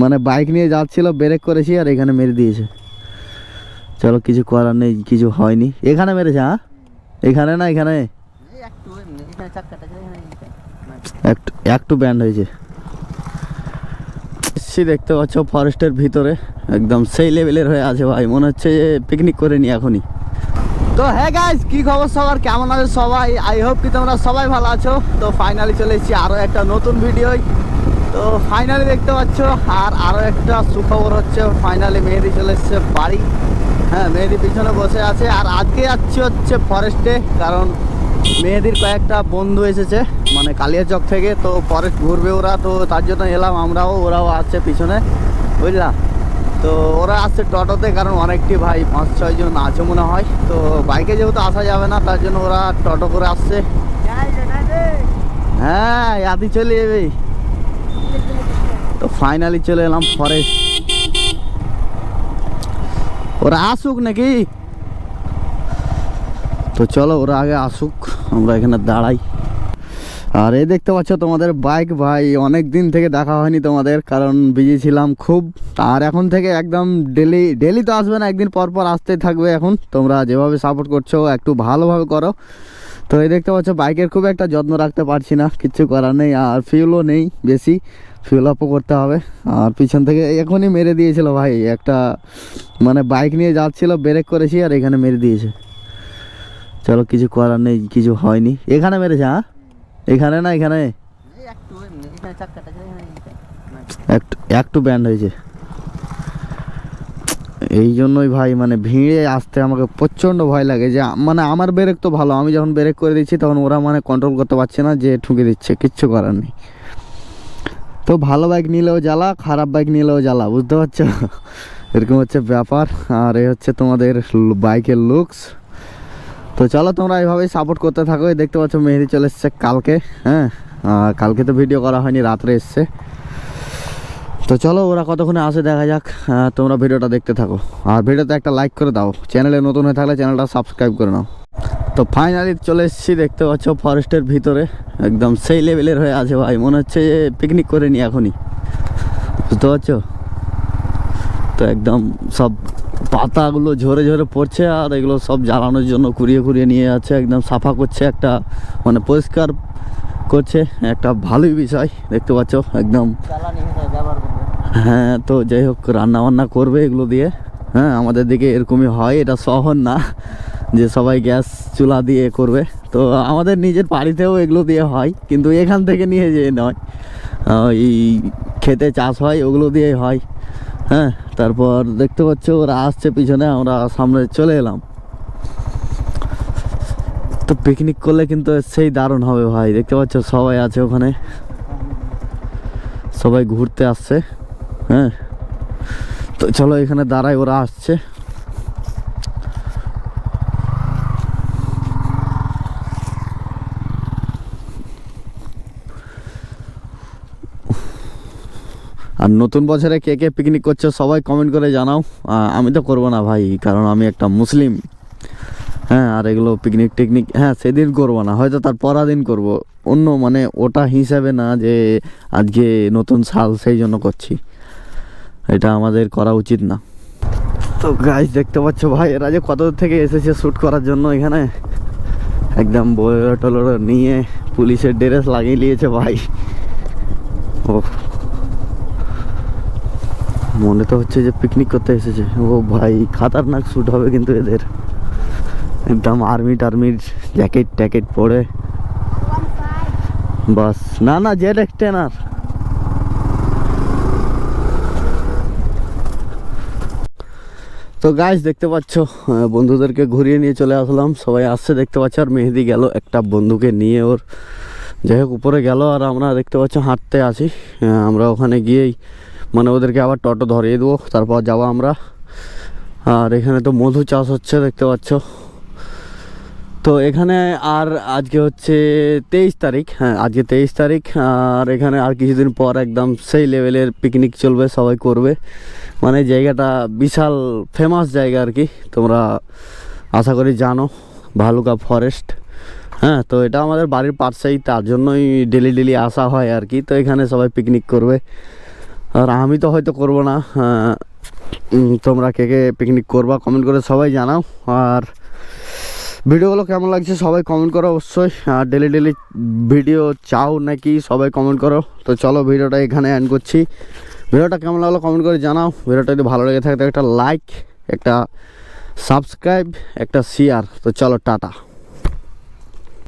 মানে বাইক নিয়ে যাচ্ছিল, ব্রেক করেছি আর এখানে মেরে দিয়েছে। চলো, কিছু করার নেই, কিছু হয়নি। এখানে মেরেছে হ্যাঁ? এখানে না এখানে? একটু। একটু ব্যান্ড হয়েছে। দেখতে পাচ্ছ ফরেস্টের ভিতরে। একদম সেই লেভেলের হয়ে আছে ভাই। মনে হচ্ছে যে পিকনিক করে নি এখনই। তো হ্যাঁ গাইস কি খবর সবার? কেমন আছে সবাই? আই হোপ কি তোমরা সবাই ভালো আছো। তো ফাইনালি চলে এসেছি আরও একটা নতুন ভিডিওই তো ফাইনালি দেখতে পাচ্ছ আর আরও একটা সুখবর হচ্ছে ফাইনালি মেহেদি চলে এসছে বাড়ি। হ্যাঁ মেহেদি পিছনে বসে আছে আর আজকে যাচ্ছি হচ্ছে ফরেস্টে কারণ মেহেদির কয়েকটা বন্ধু এসেছে মানে কালিয়াচক থেকে তো ফরেস্ট ঘুরবে ওরা তো তার জন্য এলাম আমরাও ওরাও আসছে পিছনে বুঝলা? তো ওরা আসছে টোটোতে কারণ অনেকটি ভাই পাঁচ ছয় জন আছে মনে হয় তো বাইকে যেহেতু আসা যাবে না তার জন্য ওরা টোটো করে আসছে। হ্যাঁ ইয়াদি চলে যাবে। তো ফাইনালি চলে এলাম ফরেস্ট ওরা আসুক নাকি? তো চলো, ওরা আগে আসুক, আমরা এখানে দাঁড়াই। আর এই দেখতে পাচ্ছ তোমাদের বাইক ভাই, অনেক দিন থেকে দেখা হয়নি তোমাদের, কারণ বিজি ছিলাম খুব। আর এখন থেকে একদম ডেলি ডেলি তো আসবে না, একদিন পর পর আসতে থাকবে এখন। তোমরা যেভাবে সাপোর্ট করছ, একটু ভালোভাবে করো। তো এই দেখতে পাচ্ছ বাইকের খুব একটা যত্ন রাখতে পারছি না কিচ্ছু করার নেই আর ফিউলও নেই বেশি ফিউল আপও করতে হবে। আর পিছন থেকে এখনই মেরে দিয়েছিল ভাই একটা মানে বাইক নিয়ে যাচ্ছিল ব্রেক করেছি আর এখানে মেরে দিয়েছে। চলো কিছু করার নেই কিছু হয়নি। এখানে মেরেছে হ্যাঁ? এখানে না এখানে। একটু একটু ব্যান্ড হয়েছে। এই জন্যই ভাই মানে ভিড়ে আসতে আমাকে প্রচণ্ড ভয় লাগে যে মানে আমার ব্রেক তো ভালো, আমি যখন ব্রেক করে দিচ্ছি তখন ওরা মানে কন্ট্রোল করতে পারছে না যে ঠুকে দিচ্ছে, কিচ্ছু করার নেই। তো ভালো বাইক নিলেও জ্বালা, খারাপ বাইক নিলেও জ্বালা, বুঝতে পারছ? এরকম হচ্ছে ব্যাপার। আর এ হচ্ছে তোমাদের বাইকের লুকস তো চলো তোমরা এইভাবেই সাপোর্ট করতে থাকো। দেখতে পাচ্ছ মেহেদি চলে এসছে কালকে হ্যাঁ? কালকে তো ভিডিও করা হয়নি, রাত্রে এসছে। তো চলো ওরা কতক্ষণে আসে দেখা যাক তোমরা ভিডিওটা দেখতে থাকো। আর ভিডিওতে একটা লাইক করে দাও, চ্যানেলে নতুন হয়ে থাকলে চ্যানেলটা সাবস্ক্রাইব করে নাও। তো ফাইনালি চলে এসেছি, দেখতে পাচ্ছ ফরেস্টের ভিতরে, একদম সেই লেভেলের হয়ে আছে ভাই, মনে হচ্ছে যে পিকনিক করে নি এখনই। বুঝতে পারছ? তো একদম সব পাতাগুলো ঝরে ঝরে পড়ছে, আর এগুলো সব জ্বালানোর জন্য কুড়িয়ে কুড়িয়ে নিয়ে যাচ্ছে, একদম সাফা করছে, একটা মানে পরিষ্কার করছে, একটা ভালোই বিষয়, দেখতে পাচ্ছ, একদম জ্বালানি হিসেবে ব্যবহার করবে। হ্যাঁ তো যাই হোক রান্না বান্না করবে এগুলো দিয়ে। হ্যাঁ আমাদের দিকে এরকমই হয়, এটা শহর না যে সবাই গ্যাস চুলা দিয়ে করবে। তো আমাদের নিজের বাড়িতেও এগুলো দিয়ে হয়, কিন্তু এখান থেকে নিয়ে যে নয়। এই খেতে চাষ হয়, ওগুলো দিয়েই হয়। হ্যাঁ তারপর দেখতে পাচ্ছ, ওরা আসছে পিছনে, আমরা সামনে চলে এলাম। তো পিকনিক করলে কিন্তু সেই দারুণ হবে ভাই, দেখতে পাচ্ছ, সবাই আছে ওখানে। সবাই ঘুরতে আসছে। হ্যাঁ। তো চলো এখানে দাঁড়াই, ওরা আসছে। আর নতুন বছরে কে কে পিকনিক করছে সবাই কমেন্ট করে জানাও। আমি তো করব না ভাই, কারণ আমি একটা মুসলিম। হ্যাঁ আর এগুলো পিকনিক টিকনিক হ্যাঁ সেদিন করব না, হয়তো তার পরা দিন করব। অন্য মানে ওটা হিসাবে না যে আজকে নতুন সাল সেই জন্য করছি। এটা আমাদের করা উচিত না। তো গাছ দেখতে পাচ্ছ ভাই, এরা যে কত থেকে এসেছে শ্যুট করার জন্য এখানে। একদম বলেরো টলেরো নিয়ে পুলিশের ড্রেস লাগিয়ে নিয়েছে ভাই। ও। মনে তো হচ্ছে যে পিকনিক করতে এসেছে। ও ভাই, খাতারনাক শ্যুট হবে কিন্তু এদের। একদম আর্মি টার্মির জ্যাকেট ট্যাকেট পরে। বাস, না না জেড এক্সটেনার তো গাছ দেখতে পাচ্ছ বন্ধুদেরকে ঘুরিয়ে নিয়ে চলে আসলাম। সবাই আসছে, দেখতে পাচ্ছ, আর মেহেদি গেল একটা বন্ধুকে নিয়ে ওর। যাই হোক, উপরে গেল, আর আমরা দেখতে পাচ্ছ হাঁটতে আসি আমরা ওখানে গিয়েই মানে ওদেরকে আবার টোটো ধরিয়ে দেবো, তারপর যাব আমরা। আর এখানে তো মধু চাষ হচ্ছে, দেখতে পাচ্ছ। তো এখানে আর আজকে হচ্ছে তেইশ তারিখ হ্যাঁ আজকে তেইশ তারিখ, আর এখানে আর কিছুদিন পর একদম সেই লেভেলের পিকনিক চলবে, সবাই করবে। মানে জায়গাটা বিশাল ফেমাস জায়গা আর কি, তোমরা আশা করি জানো, ভালুকা ফরেস্ট হ্যাঁ তো এটা আমাদের বাড়ির পাশেই তার জন্যই ডেলি ডেলি আসা হয় আর কি, তো এখানে সবাই পিকনিক করবে। আর আমি তো হয়তো করব না তোমরা কে কে পিকনিক করবা কমেন্ট করে সবাই জানাও। আর ভিডিওগুলো কেমন লাগছে সবাই কমেন্ট করো অবশ্যই। আর ডেলি ডেলি ভিডিও চাও নাকি সবাই কমেন্ট করো। তো চলো ভিডিওটা এখানে অ্যান্ড করছি। ভিডিওটা কেমন লাগল কমেন্ট করে জানাও। ভিডিওটা যদি ভালো লেগে থাকে একটা লাইক একটা সাবস্ক্রাইব একটা শেয়ার তো চলো টাটা।